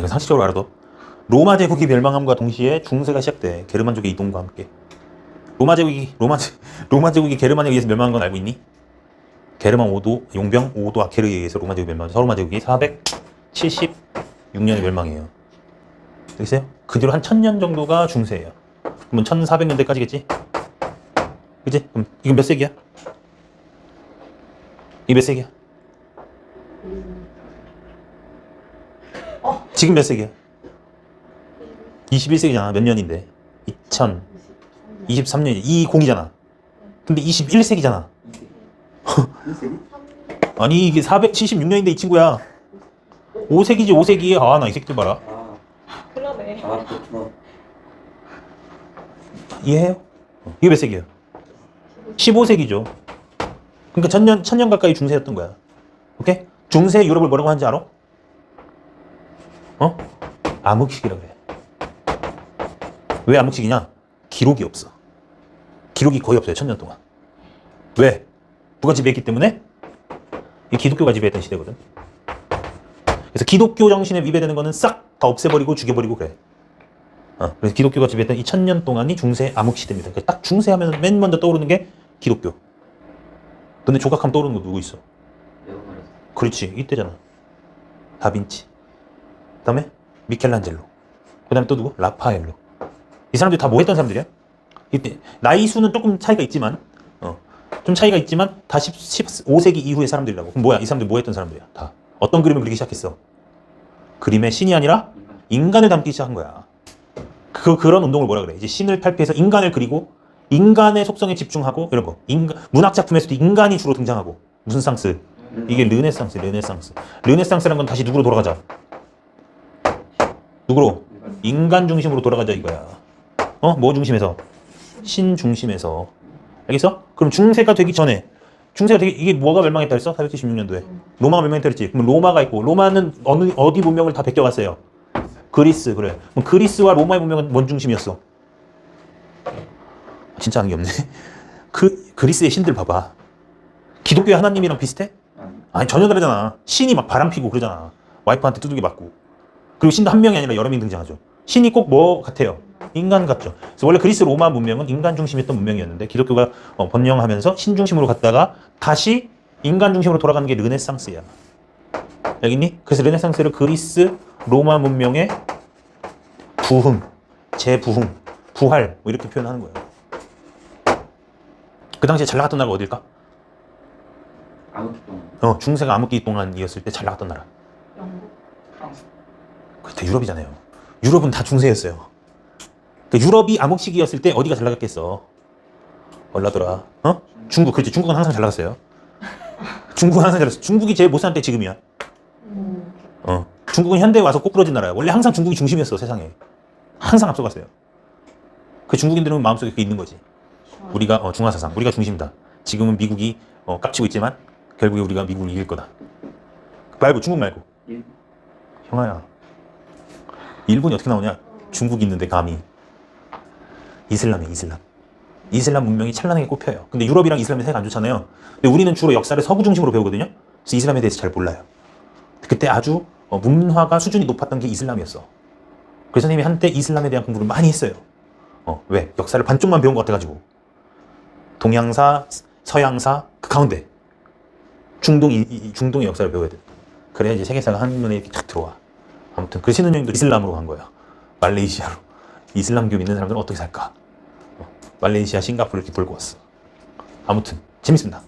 이건 상식적으로 알아도 로마 제국이 멸망함과 동시에 중세가 시작돼 게르만족의 이동과 함께 로마 제국이 로마 제- 로마 제국이 게르만에 의해서 멸망한 건 알고 있니? 게르만 5도 용병 5도 아케르에 의해서 로마 제국이 멸망. 서로마 제국이 476년에 멸망해요. 되겠어요? 그 뒤로 한 1000년 정도가 중세예요. 그러면 1400년대까지겠지? 그지? 그럼 이건 몇 세기야? 이게 몇 세기야? 지금 몇 세기야? 21세기잖아. 몇 년인데? 2000, 23년, 20이잖아. 근데 21세기잖아. 아니, 이게 476년인데 이 친구야. 5세기지, 5세기. 아, 나 이 새끼들 봐라. 아, 그러네. 아 그렇구나. 이해해요? 어, 이게 몇 세기야? 15세기죠. 그러니까 천년, 천년 가까이 중세였던 거야. 오케이? 중세 유럽을 뭐라고 하는지 알아? 어? 암흑시기라 그래. 왜 암흑시기냐? 기록이 없어. 기록이 거의 없어요, 천년 동안. 왜? 누가 지배했기 때문에? 이 기독교가 지배했던 시대거든. 그래서 기독교 정신에 위배되는 거는 싹 다 없애버리고 죽여버리고 그래. 어, 그래서 기독교가 지배했던 이 천년 동안이 중세 암흑 시대입니다. 그러니까 딱 중세 하면 맨 먼저 떠오르는 게 기독교. 근데 조각하면 떠오르는 거 누구 있어? 그렇지 이때잖아. 다빈치. 그 다음에 미켈란젤로. 그 다음에 또 누구? 라파엘로. 이 사람들이 다 뭐 했던 사람들이야? 이때 나이 수는 조금 차이가 있지만 어, 좀 차이가 있지만 다 10, 15세기 이후의 사람들이라고. 그럼 뭐야? 이 사람들 뭐 했던 사람들이야? 다 어떤 그림을 그리기 시작했어? 그림의 신이 아니라 인간. 인간을 담기 시작한 거야. 그 그런 운동을 뭐라 그래? 이제 신을 탈피해서 인간을 그리고 인간의 속성에 집중하고 이런 거. 인간 문학 작품에서도 인간이 주로 등장하고 무슨 상스? 이게 르네상스, 르네상스. 르네상스란 건 다시 누구로 돌아가자? 누구로? 인간. 중심으로 돌아가자 이거야. 어? 뭐 중심에서? 신 중심에서. 알겠어? 그럼 중세가 되기 전에 중세가 되기 이게 뭐가 멸망했다 했어? 476년도에. 로마가 멸망했다 했지. 그럼 로마가 있고 로마는 어느 어디 문명을 다 베껴갔어요? 그리스 그래. 그럼 그리스와 로마의 문명은 뭔 중심이었어? 진짜 하는 게 없네. 그 그리스의 신들 봐봐. 기독교의 하나님이랑 비슷해? 아니. 아니 전혀 다르잖아. 신이 막 바람 피고 그러잖아. 와이프한테 두들겨 맞고. 그리고 신도 한 명이 아니라 여러 명이 등장하죠. 신이 꼭 뭐 같아요? 인간 같죠. 그래서 원래 그리스 로마 문명은 인간 중심이었던 문명이었는데 기독교가 어, 번영하면서 신 중심으로 갔다가 다시 인간 중심으로 돌아가는 게 르네상스야. 알겠니? 그래서 르네상스를 그리스 로마 문명의 부흥, 재부흥, 부활 뭐 이렇게 표현하는 거예요. 그 당시에 잘 나갔던 나라가 어딜까? 어, 중세가 암흑기 동안이었을 때 잘 나갔던 나라. 그때 유럽이잖아요. 유럽은 다 중세였어요. 그러니까 유럽이 암흑 시기였을 때 어디가 잘 나갔겠어? 얼라더라. 어? 중국. 그렇지. 중국은 항상 잘 나갔어요. 중국은 항상 잘했어. 중국이 제일 못 사는 때 지금이야. 음. 어. 중국은 현대에 와서 꼬꾸러진 나라야. 원래 항상 중국이 중심이었어, 세상에. 항상 앞서갔어요. 그 중국인들은 마음속에 그게 있는 거지. 우리가 어, 중화사상, 우리가 중심이다. 지금은 미국이 어, 깝치고 있지만 결국에 우리가 미국을 이길 거다. 말고 중국 말고. 일. 형아야. 일본이 어떻게 나오냐? 중국이 있는데 감히. 이슬람이야, 이슬람. 이슬람 문명이 찬란하게 꼽혀요. 근데 유럽이랑 이슬람이 사이가 안 좋잖아요. 근데 우리는 주로 역사를 서구 중심으로 배우거든요. 그래서 이슬람에 대해서 잘 몰라요. 그때 아주 어, 문화가 수준이 높았던 게 이슬람이었어. 그래서 선생님이 한때 이슬람에 대한 공부를 많이 했어요. 어, 왜? 역사를 반쪽만 배운 것 같아가지고. 동양사, 서양사, 그 가운데. 중동, 이, 이- 중동의 역사를 배워야 돼. 그래야 이제 세계사가 한눈에 이렇게 탁 들어와. 아무튼 그 신혼여행도 이슬람으로 간 거야. 말레이시아로. 이슬람교 믿는 사람들은 어떻게 살까? 어, 말레이시아, 싱가포르 이렇게 돌고 왔어. 아무튼 재밌습니다.